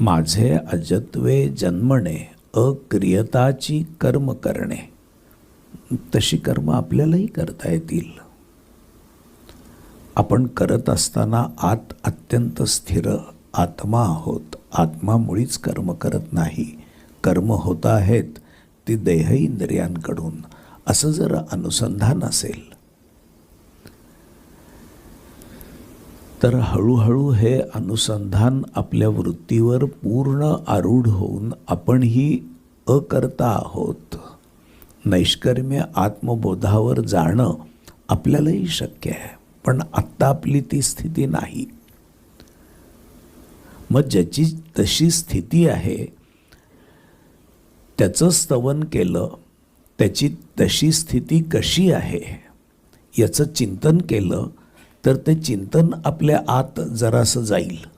माझे अजत्वे जन्मणे अक्रियताची कर्म करणे. तशी कर्म आपल्यालाही करता येतील. आपण करत असताना आत अत्यंत स्थिर आत्मा आहोत. आत्मा मुळीच कर्म करत नाही. कर्म होत आहेत ती देह इंद्रियांकडून असं जर अनुसंधान असेल तर हळूहळू हे अनुसंधान आपल्या वृत्तीवर पूर्ण आरूढ होऊन आपणही अकर्ता आहोत. नैष्कर्म्य आत्मबोधावर जाणं आपल्यालाही शक्य आहे पण आत्ता आपली ती स्थिती नाही. मग ज्याची तशी स्थिती आहे त्याचं स्तवन केलं त्याची तशी स्थिती कशी आहे याचं चिंतन केलं तर ते चिंतन आपल्या आत जरासं जाईल.